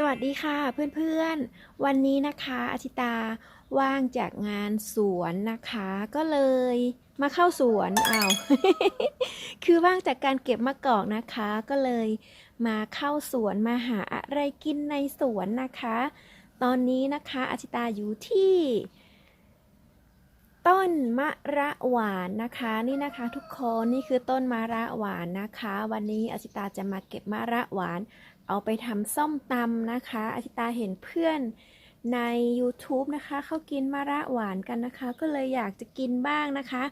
สวัสดีค่ะเพื่อนๆ วันนี้นะคะอาชิตาว่างจากงานสวนนะคะ ก็เลยมาเข้าสวนอ้าวคือว่างจากการเก็บมะกอกนะคะ ก็เลยมาเข้าสวนมาหาอะไรกินในสวนนะคะ ตอนนี้นะคะอาชิตาอยู่ที่ ต้นมะระหวานนะคะ นี่นะคะ ทุกคนนี่คือต้นมะระหวานนะคะ วันนี้อาชิตาจะมาเก็บมะระหวาน เอาไปทำส้มตำนะคะอาชิตาเห็นเพื่อนใน YouTube นะคะเขากินมะระหวานกันนะคะ ก็เลยอยากจะกินบ้างนะคะ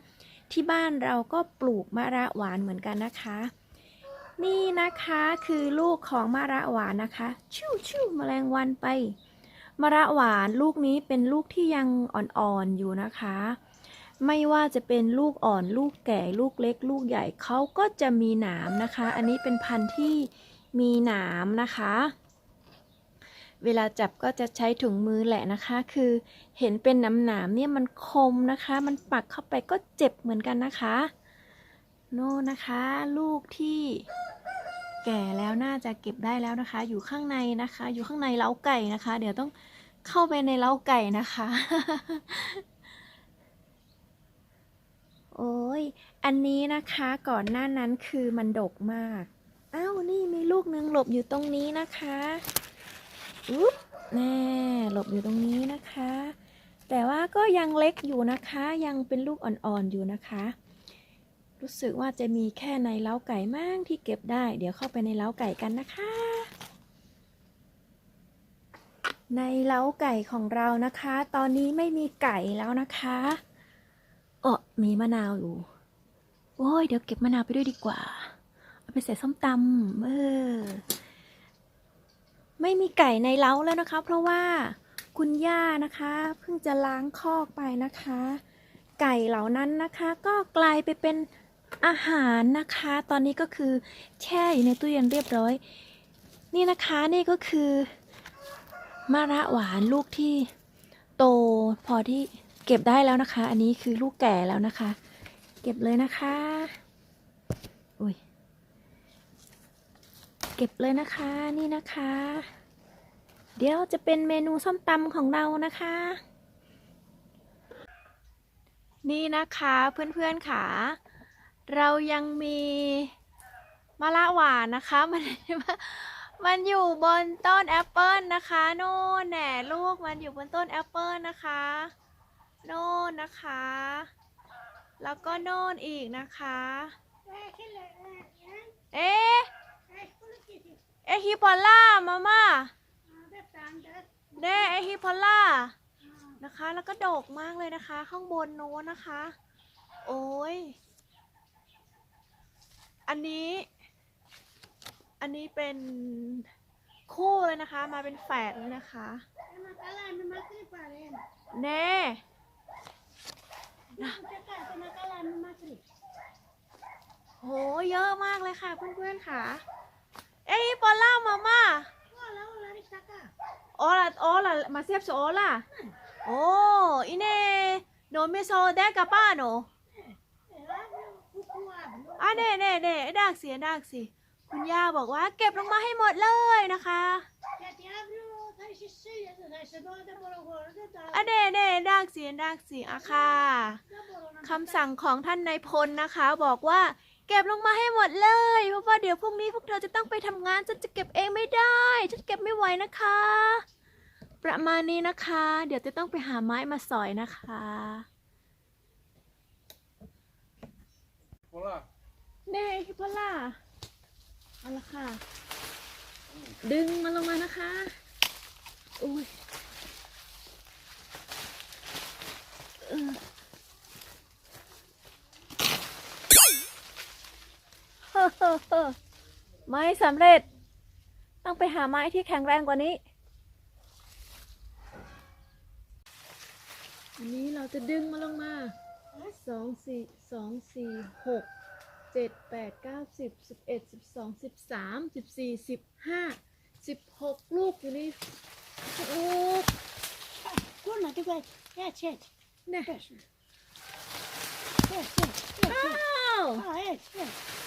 ที่บ้านเราก็ปลูกมะระหวานเหมือนกันนะคะ นี่นะคะคือลูกของมะระหวานนะคะชิวชิวแมลงวันไปมะระหวานลูกนี้เป็นลูกที่ยังอ่อนๆอยู่นะคะ ไม่ว่าจะเป็นลูกอ่อนลูกแก่ลูกเล็ก ลูกใหญ่เขาก็จะมีหนามนะคะ อันนี้เป็นพันธุ์ที่ มีหนามนะคะ เวลาจับก็จะใช้ถุงมือแหละนะคะ คือเห็นเป็นหนามหนามๆเนี่ยมันคมนะคะ มันปักเข้าไปก็เจ็บเหมือนกันนะคะ โน่นะคะ ลูกที่แก่แล้วน่าจะเก็บได้แล้วนะคะ อยู่ข้างในนะคะ อยู่ข้างในเล้าไก่นะคะ เดี๋ยวต้องเข้าไปในเล้าไก่นะคะ โอ้ย อันนี้นะคะก่อนหน้านั้นคือมันดกมาก อ้าวนี่มีลูกหนึ่งหลบอยู่ตรงนี้นะคะอุ๊บแน่หลบอยู่ตรงนี้นะคะ แต่ว่าก็ยังเล็กอยู่นะคะ ยังเป็นลูกอ่อนๆอยู่นะคะ รู้สึกว่าจะมีแค่ในเล้าไก่มั่งที่เก็บได้ เดี๋ยวเข้าไปในเล้าไก่กันนะคะ ในเล้าไก่ของเรานะคะ ตอนนี้ไม่มีไก่แล้วนะคะเออมีมะนาวอยู่ โอ้ยเดี๋ยวเก็บมะนาวไปด้วยดีกว่า ไปใส่ส้มตำเออ ไม่มีไก่ในเล้าแล้วนะคะ เพราะว่าคุณย่านะคะ เพิ่งจะล้างคอกไปนะคะ ไก่เหล่านั้นนะคะ ก็กลายไปเป็นอาหารนะคะ ตอนนี้ก็คือแช่อยู่ในตู้เย็นเรียบร้อย นี่นะคะนี่ก็คือมะระหวานลูกที่โตพอที่เก็บได้แล้วนะคะ อันนี้คือลูกแก่แล้วนะคะ เก็บเลยนะคะอุ้ย เก็บเลยนะคะนี่นะคะ เดี๋ยวจะเป็นเมนูส้มตำของเรานะคะ นี่นะคะเพื่อนๆค่ะ เรายังมีมะละหวานนะคะมันมันอยู่บนต้นแอปเปิลนะคะโน่นแหน่ลูกมันอยู่บนต้นแอปเปิลนะคะโน่นนะคะ แล้วก็โน่นอีกนะคะ เอ๊ะ เอฮิปอลล่ามาม่าเน่เอฮิปอลล่านะคะ แล้วก็ดกมากเลยนะคะ ข้างบนโน้นนะคะ โอ้ย อันนี้ อันนี้เป็นคู่เลยนะคะ มาเป็นแฝดเลยนะคะเน่โห เยอะมากเลยค่ะเพื่อนๆค่ะ เอฮิปอลล่ามาม่า Hola, hola, ma si apso hola. Oh, ine no me so de capano. อะเน่เน่เน่ดักสิดักสิคุณย่าบอกว่าเก็บลงมาให้หมดเลยนะคะอะเน่เน่ดักสิดักสิอะค่ะคำสั่งของท่านนายพลนะคะ บอกว่า เก็บลงมาให้หมดเลย เพราะว่าเดี๋ยวพรุ่งนี้พวกเธอจะต้องไปทำงานฉันจะเก็บเองไม่ได้ ฉันเก็บไม่ไหวนะคะ ประมาณนี้นะคะ เดี๋ยวจะต้องไปหาไม้มาสอยนะคะ Olá. เน่ฮิปโปล่าเอาละค่ะ ดึงมันลงมานะคะ อุ้ยเออเฮ้อเฮ้อเฮ้อ ไม่สำเร็จ ต้องไปหาไม้ที่แข็งแรงกว่านี้ อันนี้เราจะดึงมันลงมาสองสี่สองสี่หกเจ็ดแปดเก้าสิบสิบเอ็ดสิบสองสิบสามสิบสี่สิบห้าสิบหกลูกอยู่นี่โอ้ Kolla, det går. Ett, ett. เนี่ย Ett, ett. Ett, อ้า ett. ว Ja, ett, ett. Ett kalla. เอ๊ะคิปปาล่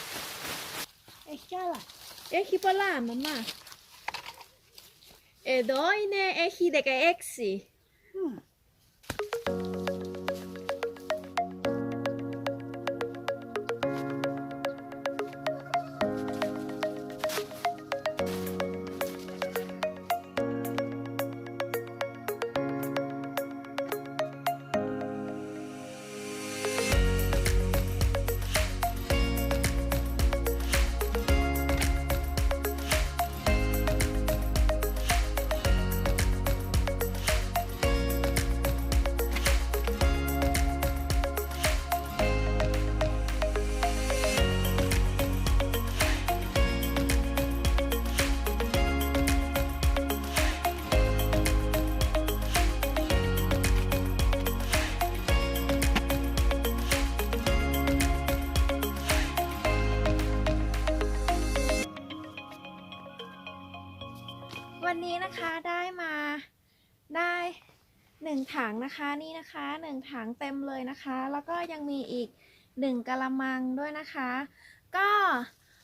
Έχει κι άλλα. Έχει πολλά, μαμά. Εδώ είναι, έχει 16. นะคะได้มาได้หนึ่งถังนะคะนี่นะคะหนึ่งถังเต็มเลยนะคะ แล้วก็ยังมีอีกหนึ่งกะละมังด้วยนะคะ ก็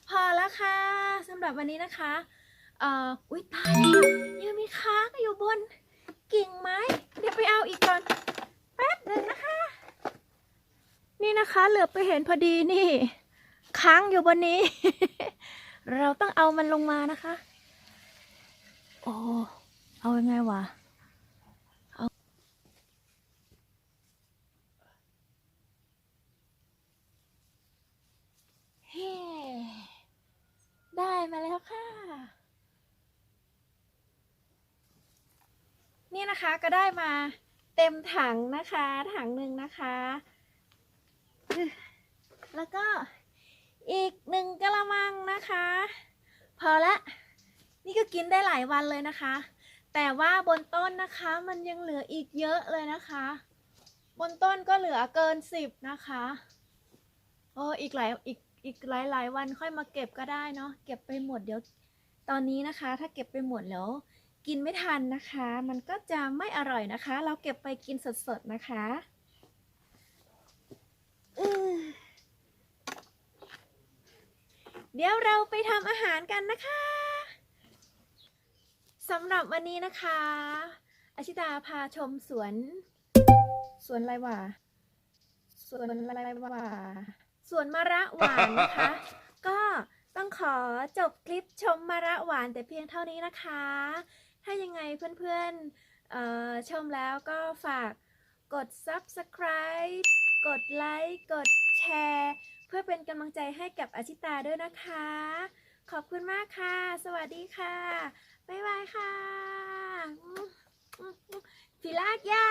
พอแล้วค่ะสำหรับวันนี้นะคะเอ่ออุ้ยตายยังมีค้างอยู่บนกิ่งไม้เดี๋ยวไปเอาอีกก่อนแป๊บหนึ่งนะคะ นี่นะคะเหลือไปเห็นพอดีนี่ ค้างอยู่บนนี้ เราต้องเอามันลงมานะคะ โอ้ เอายังไงวะ เอาเฮ้ได้มาแล้วค่ะ นี่นะคะก็ได้มาเต็มถังนะคะ ถังหนึ่งนะคะ แล้วก็อีกหนึ่งกะละมังนะคะ พอละ กินได้หลายวันเลยนะคะ แต่ว่าบนต้นนะคะมันยังเหลืออีกเยอะเลยนะคะ บนต้นก็เหลือเกินสิบนะคะโอ้อีกหลายอีกอีกหลายหลายวันค่อยมาเก็บก็ได้เนาะเก็บไปหมดเดี๋ยวตอนนี้นะคะ ถ้าเก็บไปหมดแล้ว กินไม่ทันนะคะ มันก็จะไม่อร่อยนะคะ เราเก็บไปกินสดๆนะคะเดี๋ยวเราไปทำอาหารกันนะคะำหรับวันนี้นะคะ อาชิตาพาชมสวน สวนอะไรวะสวนอะไรวะสวนมะระหวานนะคะ ก็ต้องขอจบคลิปชมมะระหวานแต่เพียงเท่านี้นะคะ ถ้ายังไงเพื่อนๆชมแล้วก็ฝากกด subscribe กดไลค์ กดแชร์ เพื่อเป็นกำลังใจให้กับอาชิตาด้วยนะคะ ขอบคุณมากค่ะ สวัสดีค่ะ บ๊ายบายค่ะฟิลากยา